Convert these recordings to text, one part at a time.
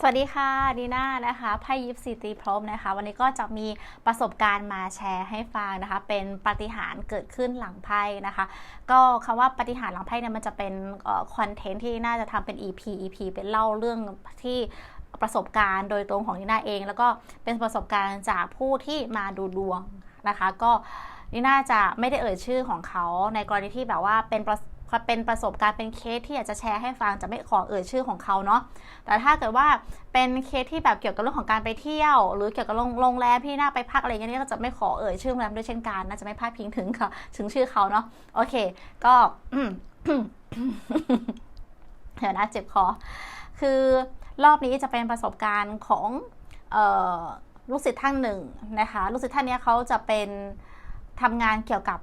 สวัสดีค่ะดีน่านะคะไพ่ยิปซีตีพร้อมนะคะ วันนี้ก็จะมีประสบการณ์มาแชร์ให้ฟังนะคะ เป็นปาฏิหาริย์เกิดขึ้นหลังไพ่นะคะ ก็คำว่าปาฏิหาริย์หลังไพ่เนี่ยมันจะเป็นคอนเทนต์ที่น่าจะทำเป็น EP EP เป็นเล่าเรื่องที่ประสบการณ์โดยตรงของนีน่าเอง แล้วก็เป็นประสบการณ์จากผู้ที่มาดูดวงนะคะ ก็นีน่าจะไม่ได้เอ่ยชื่อของเขาในกรณีที่แบบว่าเป็นป เป็นประสบการณ์เป็นเคสที่อยากจะแชร์ให้ฟังจะไม่ขอเอ่ยชื่อของเขาเนาะแต่ถ้าเกิดว่าเป็นเคสที่แบบเกี่ยวกับเรื่องของการไปเที่ยว หรือเกี่ยวกับโรงแรมที่น่าไปพักอะไรเงี้ยก็จะไม่ขอเอ่ยชื่อโรงแรมด้วยเช่นกันน่าจะไม่พลาดพิงถึงค่ะถึงชื่อเขาเนาะโอเค ก็เดี๋ยวนะเจ็บคอคือรอบนี้จะเป็นประสบการณ์ของลูกศิษย์ท่านหนึ่งนะคะลูกศิษย์ท่านนี้เขาจะเป็นทำงานเกี่ยวกับ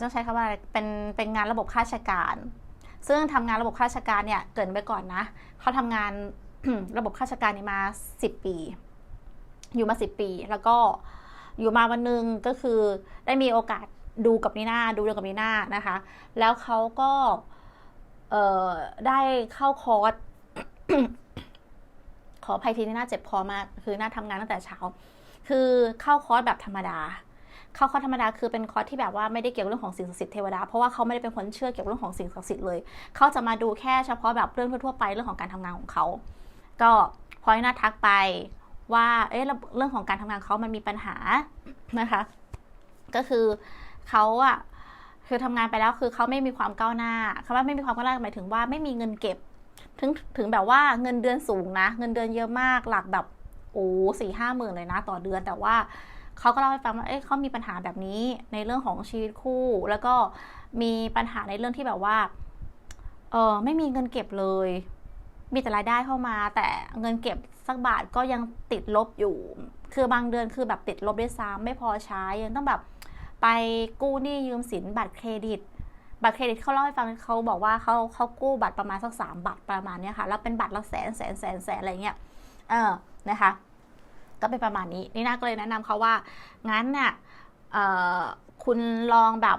ต้องใช้คำว่าเป็นเป็นงานระบบข้าราชการ ซึ่งทำงานระบบข้าราชการเนี่ยเกิดไปก่อนนะเขาทำงานระบบข้าราชการนี่มาสิบปี อยู่มาสิบปี แล้วก็อยู่มาวันหนึ่งก็คือได้มีโอกาสดูกับนีน่าดูเรื่องกับนีน่านะคะ แล้วเขาก็ได้เข้าคอร์สขออภัยทีนีน่าเจ็บคอมาก คือน่าทำงานตั้งแต่เช้า คือเข้าคอร์สแบบธรรมดา เข้าคอร์สธรรมดาคือเป็นคอร์สที่แบบว่าไม่ได้เกี่ยวกับเรื่องของสิ่งศักดิ์สิทธิ์เทวดาเพราะว่าเขาไม่ได้เป็นคนเชื่อเกี่ยวกับเรื่องของสิ่งศักดิ์สิทธิ์เลยเขาจะมาดูแค่เฉพาะแบบเรื่องทั่วไปเรื่องของการทำงานของเขาก็พอยน่าทักไปว่าเอ๊ะเรื่องของการทำงานเขามันมีปัญหานะคะก็คือเขาอะคือทำงานไปแล้วคือเขาไม่มีความก้าวหน้าคำว่าไม่มีความก้าวหน้าหมายถึงว่าไม่มีเงินเก็บ ถึงถึงแบบว่าเงินเดือนสูงนะ เงินเดือนเยอะมากหลักแบบโอ้สี่ห้าหมื่นเลยนะ ต่อเดือนแต่ว่า เขาก็เล่าให้ฟังว่า เอ๊ะเขามีปัญหาแบบนี้ในเรื่องของชีวิตคู่ แล้วก็มีปัญหาในเรื่องที่แบบว่า เออไม่มีเงินเก็บเลย มีแต่รายได้เข้ามา แต่เงินเก็บสักบาทก็ยังติดลบอยู่ คือบางเดือนคือแบบติดลบด้วยซ้ำไม่พอใช้ยังต้องแบบไปกู้หนี้ยืมสินบัตรเครดิต บัตรเครดิตเขาเล่าให้ฟังเขาบอกว่าเขาเขากู้บัตรประมาณสักสามบัตรประมาณเนี้ยค่ะ แล้วเป็นบัตรละแสนแสนแสนแสนอะไรเงี้ย เออ นะคะ ก็เป็นประมาณนี้นี่นาก็เลยแนะนำเขาว่า งั้นเนี่ยคุณลองแบบ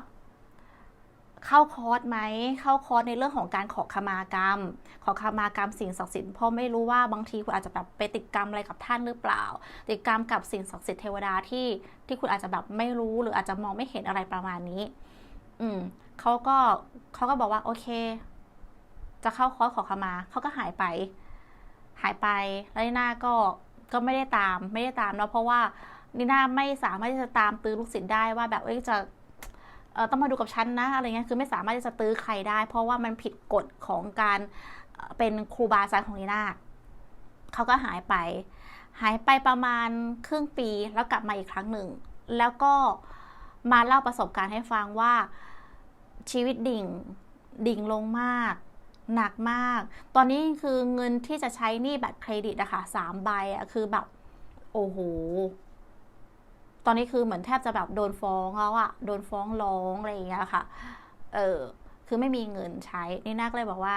เข้าคอร์สไหม เข้าคอร์สในเรื่องของการขอขมากรรม ขอขมากรรมสิ่งศักดิ์สิทธิ์เพราะไม่รู้ว่าบางทีคุณอาจจะแบบไปติดกรรมอะไรกับท่านหรือเปล่า ติดกรรมกับสิ่งศักดิ์สิทธิ์เทวดาที่ที่คุณอาจจะแบบไม่รู้หรืออาจจะมองไม่เห็นอะไรประมาณนี้ อืมเขาก็เขาก็บอกว่า โอเค จะเข้าคอร์สขอขมาเขาก็หายไป หายไปแล้วหน้าก็ ก็ไม่ได้ตามไม่ได้ตามเนาะเพราะว่านิน่าไม่สามารถที่จะตามตื้อลูกศิษย์ได้ว่าแบบเอ้ยจะเออต้องมาดูกับฉันนะอะไรเงี้ยคือไม่สามารถที่จะตื้อใครได้ เพราะว่ามันผิดกฎของการเป็นครูบาอาจารย์ของนิน่าเขาก็หายไป หายไปประมาณครึ่งปีแล้วกลับมาอีกครั้งหนึ่ง แล้วก็มาเล่าประสบการณ์ให้ฟังว่าชีวิตดิ่งดิ่งลงมาก หนักมาก ตอนนี้คือเงินที่จะใช้หนี้บัตรเครดิตอะค่ะสามใบอะคือแบบ โอ้โห ตอนนี้คือเหมือนแทบจะแบบโดนฟ้องแล้วอะโดนฟ้องร้องอะไรอย่างเงี้ยค่ะ เออ คือไม่มีเงินใช้ นี่นาก็เลยบอกว่า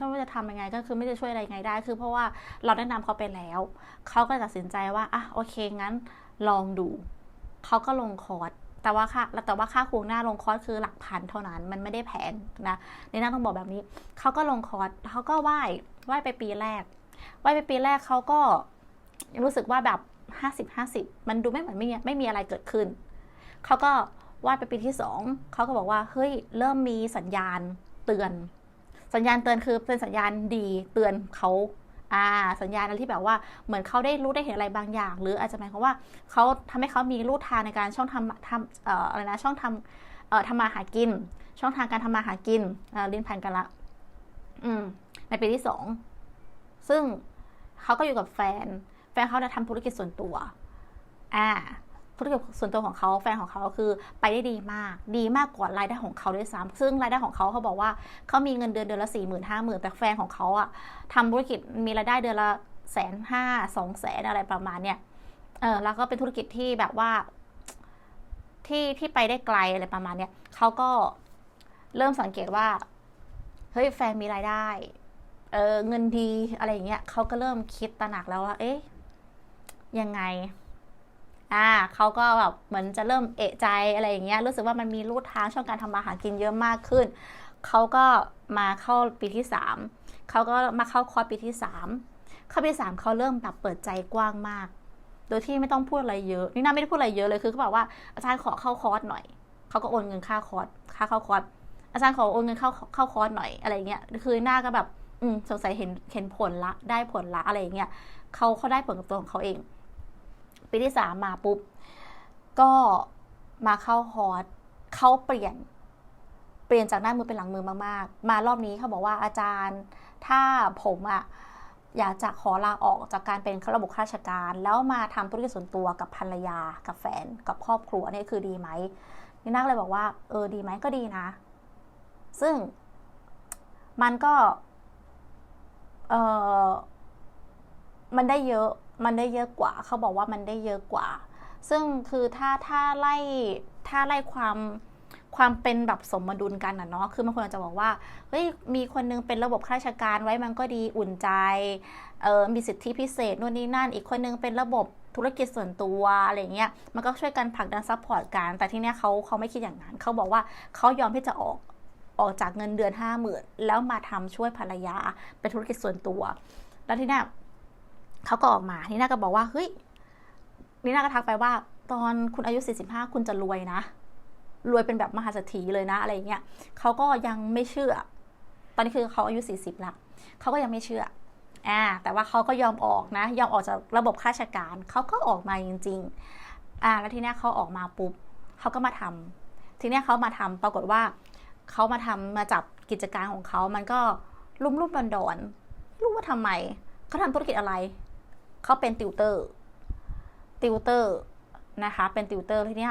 ก็ไม่จะทำยังไงก็คือไม่จะช่วยอะไรไงได้ คือเพราะว่าเราแนะนำเขาไปแล้ว เขาก็ตัดสินใจว่าอะโอเคงั้นลองดู เขาก็ลงคอร์ส แต่ว่าค่าแต่ว่าค่าครงหน้าลงคอร์สคือหลักพันเท่านั้น มันไม่ได้แพงนะในี่น่าต้องบอกแบบนี้เขาก็ลงคอร์สเขาก็ไหว้ไหว้ไปปีแรกไหว้ไปปีแรกเขาก็รู้สึกว่าแบบห้าสิบห้าสิบมันดูไม่เหมือนไม่ไม่มีอะไรเกิดขึ้นเขาก็ไหว้ไปปีที่สองเขาก็บอกว่าเฮ้ยเริ่มมีสัญญาณเตือน สัญญาณเตือนคือเป็นสัญญาณดีเตือนเขา อ่าสัญญาณอะไรที่แบบว่าเหมือนเขาได้รู้ได้เห็นอะไรบางอย่าง หรืออาจจะหมายความว่าเขาทำให้เขามีรูทางในการช่องทำทำเอ่ออะไรนะช่องทำเอ่อทำมาหากิน ช่องทางการทำมาหากินอ่าลิ้นพันกันละ อืม ในปีที่สองซึ่งเขาก็อยู่กับแฟน แฟนเขาจะทำธุรกิจส่วนตัว อ่า ธุรกิจส่วนตัวของเขาแฟนของเขาคือไปได้ดีมาก ดีมากกว่ารายได้ของเขาด้วยซ้ำซึ่งรายได้ของเขาเขาบอกว่าเขามีเงินเดือนเดือนละสี่หมื่นห้าหมื่นแต่แฟนของเขาอะทำธุรกิจมีรายได้เดือนละแสนห้าสองแสนอะไรประมาณเนี้ยเออแล้วก็เป็นธุรกิจที่แบบว่าที่ที่ไปได้ไกลอะไรประมาณเนี้ยเขาก็เริ่มสังเกตว่า เฮ้ยแฟนมีรายได้ เออเงินดีอะไรอย่างเงี้ยเขาก็เริ่มคิดตระหนักแล้วว่า เอ๊ะยังไง อ่าเขาก็แบบเหมือนจะเริ่มเอะใจอะไรอย่างเงี้ยรู้สึกว่ามันมีรูททางช่องการทำมาหากินเยอะมากขึ้นเขาก็มาเข้าปีที่สามเขาก็มาเข้าคอร์สปีที่สามเข้อที่สามเขาเริ่มแบบเปิดใจกว้างมาก โดยที่ไม่ต้องพูดอะไรเยอะนี่น่าไม่ได้พูดอะไรเยอะเลยคือเขาบอกว่าอาจารย์ขอเข้าคอร์สหน่อยเขาก็โอนเงินค่าคอร์สค่าเข้าคอร์สอาจารย์ขอโอนเงินเข้าเข้าคอร์สหน่อยอะไรเงี้ยคือหน้าก็แบบอืมสงสัยเห็นเห็นผลละได้ผลละอะไรเงี้ยเขาเขาได้ผลกับตัวของเขาเอง ปีที่สามมาปุ๊บ ก็มาเข้าคอร์สเขาเปลี่ยน เปลี่ยนจากหน้ามือเป็นหลังมือมาก ๆ มารอบนี้เขาบอกว่าอาจารย์ ถ้าผมอะอยากจะขอลาออกจากการเป็นระบบข้าราชการ แล้วมาทำธุรกิจส่วนตัวกับภรรยากับแฟนกับครอบครัวนี่คือดีไหมนี่นักเลยบอกว่า เออดีไหมก็ดีนะ ซึ่งมันก็ เออมันได้เยอะ มันได้เยอะกว่า เขาบอกว่ามันได้เยอะกว่า ซึ่งคือถ้าถ้าไล่ถ้าไล่ความความเป็นแบบสมดุลกันนะเนาะ คือบางคนอาจจะบอกว่า เฮ้ย มีคนนึงเป็นระบบข้าราชการไว้มันก็ดีอุ่นใจ เออมีสิทธิพิเศษนู่นนี่นั่น อีกคนนึงเป็นระบบธุรกิจส่วนตัวอะไรเงี้ย มันก็ช่วยกันผลักดันซัพพอร์ตกัน แต่ที่เนี้ยเขาเขาไม่คิดอย่างนั้น เขาบอกว่าเขายอมที่จะออกออกจากเงินเดือนห้าหมื่นแล้วมาทำช่วยภรรยาเป็นธุรกิจส่วนตัว แล้วที่เนี้ย เขาก็ออกมานี่น่าก็บอกว่าเฮ้ยนี่น่าก็ทักไปว่า ตอนคุณอายุ 45 คุณจะรวยนะ รวยเป็นแบบมหาเศรษฐีเลยนะอะไรเงี้ยเขาก็ยังไม่เชื่อ ตอนนี้คือเขาอายุ 40ละเขาก็ยังไม่เชื่ออ่าแต่ว่าเขาก็ยอมออกนะ ยอมออกจากระบบข้าราชการเขาก็ออกมาจริง ๆอ่าแล้วทีนี้เขาออกมาปุ๊บเขาก็มาทำทีนี้เขามาทำปรากฏว่าเขามาทำมาจับกิจการของเขามันก็รุ่มรุ่มดอนดอนรู้ว่าทำไมเขาทำธุรกิจอะไร เขาเป็นติวเตอร์ติวเตอร์นะคะ เป็นติวเตอร์ทีนี้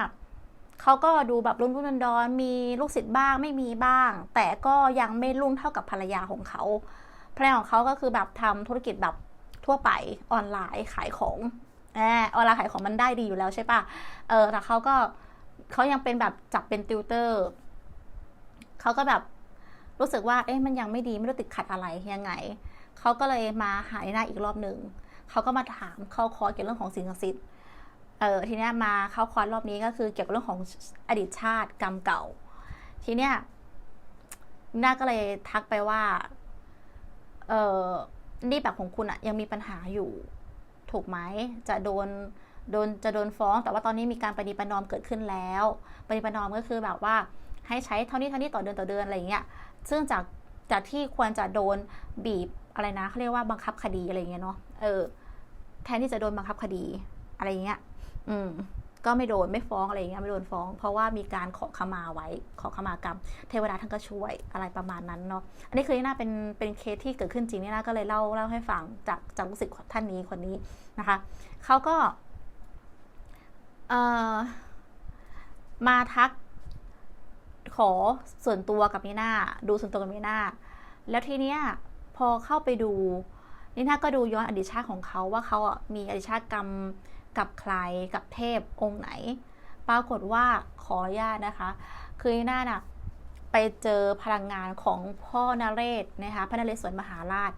เขาก็ดูแบบรุ่มรุ่นดอนมีลูกศิษย์บ้างไม่มีบ้าง แต่ก็ยังไม่รุ่งเท่ากับภรรยาของเขาภรรยาของเขาก็คือแบบทำธุรกิจแบบทั่วไปออนไลน์ขายของอออนไลน์ขายของมันได้ดีอยู่แล้วใช่ปะเออแต่เขาก็เขายังเป็นแบบจับเป็นติวเตอร์เขาก็แบบรู้สึกว่าเอ๊ะมันยังไม่ดีไม่รู้ติดขัดอะไรยังไงเขาก็เลยมาหาในหน้าอีกรอบหนึ่ง เขาก็มาถามเข้าคอร์สเกี่ยวกับเรื่องของสิ่งศักดิ์สิทธิ์เออทีเนี้ยมาเข้าคอร์สรอบนี้ก็คือเกี่ยวกับเรื่องของอดีตชาติกรรมเก่า ทีเนี้ยน้าก็เลยทักไปว่า เออนี่แบบของคุณอะยังมีปัญหาอยู่ ถูกไหมจะโดนโดนจะโดนฟ้อง แต่ว่าตอนนี้มีการปฏิปนอมเกิดขึ้นแล้วปฏิปนอมก็คือแบบว่า ให้ใช้เท่านี้เท่านี้ต่อเดือนต่อเดือนอะไรเงี้ยซึ่งจากจากที่ควรจะโดนบีบอะไรนะเขาเรียกว่าบังคับคดีอะไรเงี้ยเนาะเออ แทนที่จะโดนบังคับคดีอะไรเงี้ย อืม ก็ไม่โดนไม่ฟ้องอะไรเงี้ยไม่โดนฟ้อง เพราะว่ามีการขอขมาไว้ ขอขมากรรม เทวดาท่านก็ช่วยอะไรประมาณนั้นเนาะ อันนี้คือนี่น่าเป็นเป็นเคสที่เกิดขึ้นจริงนี่น่าก็เลยเล่าเล่าให้ฟังจากจากลูกศิษย์ท่านนี้คนนี้นะคะ เขาก็เออมาทักขอส่วนตัวกับนีนาดูส่วนตัวกับนีนาแล้วทีเนี้ยพอเข้าไปดู นีน่าก็ดูย้อนอดีตชาติของเขาว่าเขาอะมีอดีตชาติกรรมกับใครกับเทพองค์ไหน ปรากฏว่าขออนุญาตนะคะ คือนีน่าน่ะไปเจอพลังงานของพ่อนเรศนะคะพระนเรศวรมหาราช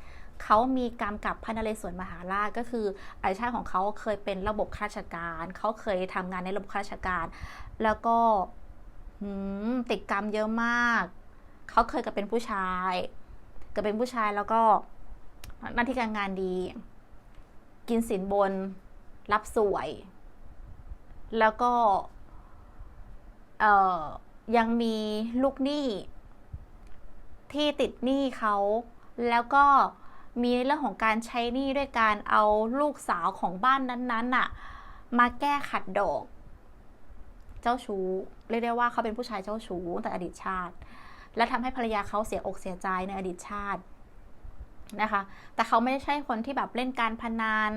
เขามีกรรมกับพระนเรศวรมหาราชก็คืออดีตชาติของเขาเคยเป็นระบบข้าราชการ เขาเคยทำงานในระบบข้าราชการ แล้วก็ติดกรรมเยอะมาก เขาเคยกับเป็นผู้ชายกิดเป็นผู้ชายแล้วก็ หน้าที่การงานดี กินสินบน รับสวย แล้วก็ยังมีลูกหนี้ที่ติดหนี้เขา แล้วก็มีในเรื่องของการใช้หนี้ด้วยการเอาลูกสาวของบ้านนั้นๆน่ะ มาแก้ขัดดอก เจ้าชู้เรียกได้ว่าเขาเป็นผู้ชายเจ้าชู้แต่อดีตชาติ และทำให้ภรรยาเขาเสียอกเสียใจในอดีตชาติ นะคะ แต่เขาไม่ได้ใช่คนที่แบบเล่นการพนัน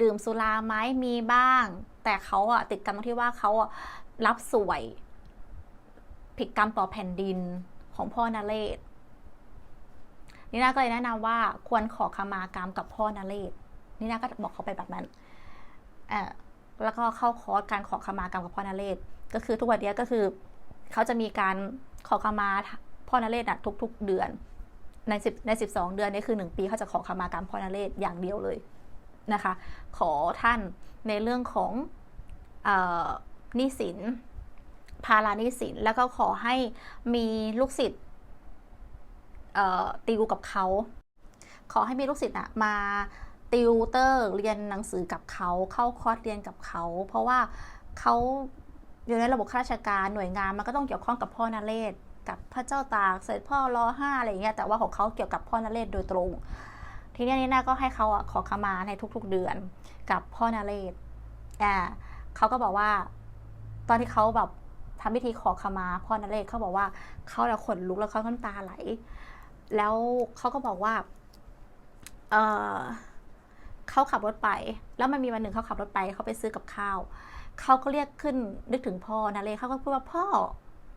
ดื่มสุราไหมมีบ้าง แต่เขาอะติดกรรมที่ว่าเขาอะรับสวย ผิดกรรมต่อแผ่นดินของพ่อนาเรศนี่นาก็เลยแนะนำว่าควรขอขมากรรมกับพ่อนาเรศนี่นาก็บอกเขาไปแบบนั้นอแล้วก็เข้าคอร์สการขอขมากรรมกับพ่อนาเรศก็คือทุกวันนี้ก็คือเขาจะมีการขอขมาพ่อนาเรศอะทุก ๆ เดือน ในสิบในสิบสองเดือนนี้คือหนึ่งปีเขาจะขอขมากรรมพ่อนเรศอย่างเดียวเลยนะคะ ขอท่านในเรื่องของหนี้สินภาราหนี้สินแล้วก็ขอให้มีลูกศิษย์ตีกูกับเขา ขอให้มีลูกศิษย์อะมาติวเตอร์เรียนหนังสือกับเขา เข้าคอร์สเรียนกับเขา เพราะว่าเขาอยู่ในระบบข้าราชการหน่วยงานมันก็ต้องเกี่ยวข้องกับพ่อนาเรศ กับพระเจ้าตากเสด็จพ่อรอห้าอะไรอย่างเงี้ยแต่ว่าของเขาเกี่ยวกับพ่อนเรศโดยตรง ทีนี้นี่นาก็ให้เขาอะขอขมาในทุก ๆเดือน กับพ่อนเรศอ่าเขาก็บอกว่า ตอนที่เขาแบบทำพิธีขอขมาพ่อนเรศเขาบอกว่าเขาแล้วขนลุกแล้วเขาน้ำตาไหล แล้วเขาก็บอกว่าเออเขาขับรถไป แล้วมันมีวันหนึ่งเขาขับรถไปเขาไปซื้อกับข้าวเขาก็เรียกขึ้นนึกถึงพ่อนะเลยเขาก็พูดว่าพ่อ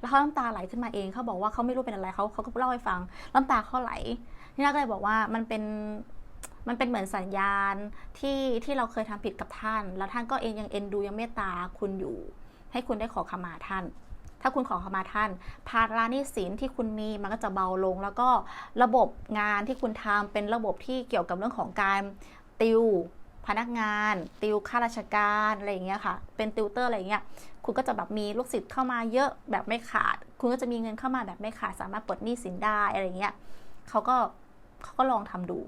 แล้วเขาน้ำตาไหลขึ้นมาเองเขาบอกว่าเขาไม่รู้เป็นอะไรเขาเขาก็เล่าให้ฟังน้ำตาเขาไหลนี่นาก็เลยบอกว่ามันเป็นมันเป็นเหมือนสัญญาณที่ที่เราเคยทำผิดกับท่าน แล้วท่านก็เองยังเอ็นดูยังเมตตาคุณอยู่ ให้คุณได้ขอขมาท่าน ถ้าคุณขอขมาท่าน ภาระหนี้สินที่คุณมีมันก็จะเบาลง แล้วก็ระบบงานที่คุณทำเป็นระบบที่เกี่ยวกับเรื่องของการติวพนักงาน ติวข้าราชการอะไรอย่างเงี้ยค่ะ เป็นติวเตอร์อะไรอย่างเงี้ย คุณก็จะแบบมีลูกศิษย์เข้ามาเยอะแบบไม่ขาด คุณก็จะมีเงินเข้ามาแบบไม่ขาด สามารถปลดหนี้สินได้อะไรเงี้ยเขาก็เขาก็ลองทำดู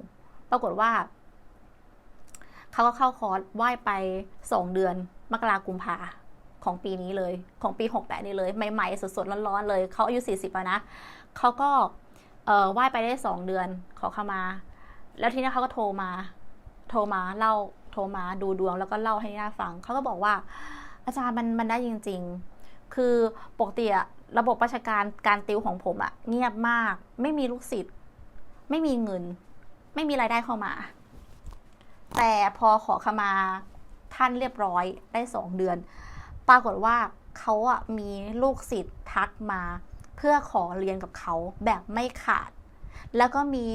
ปรากฏว่าเขาก็เข้าคอร์สไหว้ไปสองเดือนมกรากุมภาของปีนี้เลย ของปี68นี้เลย ใหม่ๆ สดๆ ร้อนๆ เลย เขาอายุ 40แล้วนะ เขาก็ไหว้ไปได้สองเดือน ขอเข้ามา แล้วทีนี้เขาก็โทรมา โทรมาเล่า โทรมาดูดวงแล้วก็เล่าให้น่าฟัง เขาก็บอกว่า อาจารย์มันมันได้จริง ๆ คือปกติอะระบบราชการการติวของผมอะเงียบมาก ไม่มีลูกศิษย์ไม่มีเงิน ไม่มีรายได้เข้ามา แต่พอขอขมาท่านเรียบร้อยได้สองเดือน ปรากฏว่าเขาอะมีลูกศิษย์ทักมา เพื่อขอเรียนกับเขาแบบไม่ขาด แล้วก็มี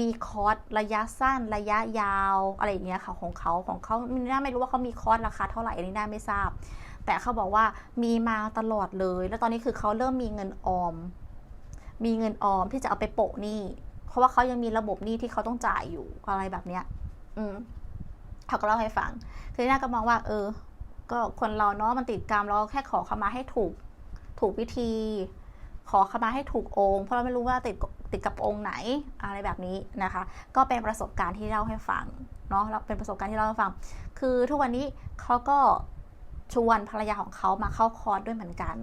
มีคอร์สระยะสั้นระยะยาวอะไรอย่างเงี้ยค่ะของเขาของเขาน่าไม่รู้ว่าเขามีคอร์สราคาเท่าไหร่อันนี้น่าไม่ทราบ แต่เขาบอกว่ามีมาตลอดเลย แล้วตอนนี้คือเขาเริ่มมีเงินออม มีเงินออมที่จะเอาไปโปะหนี้เพราะว่าเขายังมีระบบหนี้ที่เขาต้องจ่ายอยู่อะไรแบบเนี้ย อืมเขาก็เล่าให้ฟัง คือน่าก็มองว่า เออ ก็คนเราเนาะมันติดกรรมเราแค่ขอขมาให้ถูก ถูกวิธี ขอขมาให้ถูกองค์เพราะเราไม่รู้ว่าติด ติดกับองค์ไหนอะไรแบบนี้นะคะ ก็เป็นประสบการณ์ที่เล่าให้ฟังเนาะแล้วเป็นประสบการณ์ที่เล่าให้ฟัง คือทุกวันนี้เขาก็ชวนภรรยาของเขามาเข้าคอร์สด้วยเหมือนกัน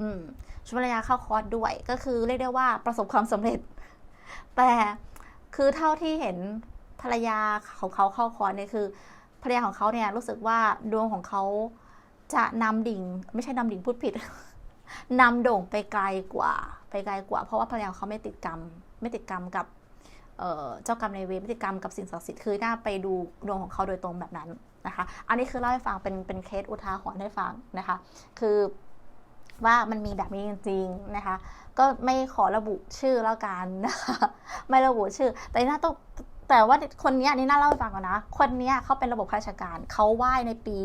อืมชวนภรรยาเข้าคอร์สด้วย ก็คือเรียกได้ว่าประสบความสำเร็จ แต่คือเท่าที่เห็นภรรยาของเขาเข้าคอร์สเนี่ยคือ ภรรยาของเขาเนี่ยรู้สึกว่าดวงของเขาจะนำดิ่ง ไม่ใช่นำดิ่งพูดผิดนำโด่งไปไกลกว่า ไปไกลกว่า เพราะว่าภรรยาเขาไม่ติดกรรม ไม่ติดกรรมกับเจ้ากรรมในเวรไม่ติดกรรมกับสิ่งศักดิ์สิทธิ์คือน่าไปดูดวงของเขาโดยตรงแบบนั้นนะคะ อันนี้คือเล่าให้ฟังเป็นเป็นเคสอุทาหรณ์ให้ฟังนะคะ คือว่ามันมีแบบนี้จริงๆนะคะ ก็ไม่ขอระบุชื่อแล้วกันนะคะไม่ระบุชื่อ แต่น่าต้องแต่ว่าคนนี้นี่น่าเล่าให้ฟังก่อนนะ คนนี้เขาเป็นระบบราชการเขาไหว้ในปี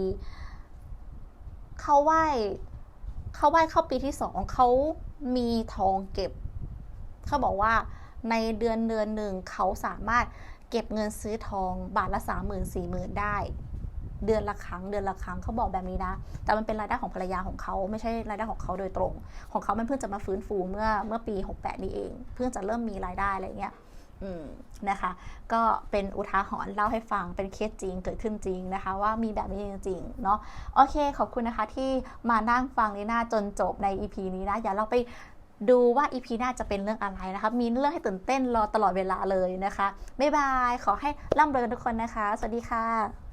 เขาไหว้ เขาไหว้เข้าปีที่สองเขามีทองเก็บ เขาบอกว่าในเดือนเดือนหนึ่งเขาสามารถเก็บเงินซื้อทองบาทละสามหมื่นสี่หมื่นได้ เดือนละครั้งเดือนละครั้งเขาบอกแบบนี้นะ แต่มันเป็นรายได้ของภรรยาของเขาไม่ใช่รายได้ของเขาโดยตรง ของเขามันเพิ่งจะมาฟื้นฟูเมื่อเมื่อปี 68 นี้เอง เพิ่งจะเริ่มมีรายได้อะไรเงี้ย นะคะ ก็เป็นอุทาหรณ์เล่าให้ฟังเป็นเคสจริงเกิดขึ้นจริงนะคะ ว่ามีแบบนี้จริงๆเนาะโอเค ขอบคุณนะคะที่มานั่งฟังนีน่าจนจบใน EP นี้นะอย่าเราไปดูว่า EP หน้าจะเป็นเรื่องอะไรนะคะ มีเรื่องให้ตื่นเต้นรอตลอดเวลาเลยนะคะ บ๊ายบาย ขอให้ร่ำรวยกันทุกคนนะคะ สวัสดีค่ะ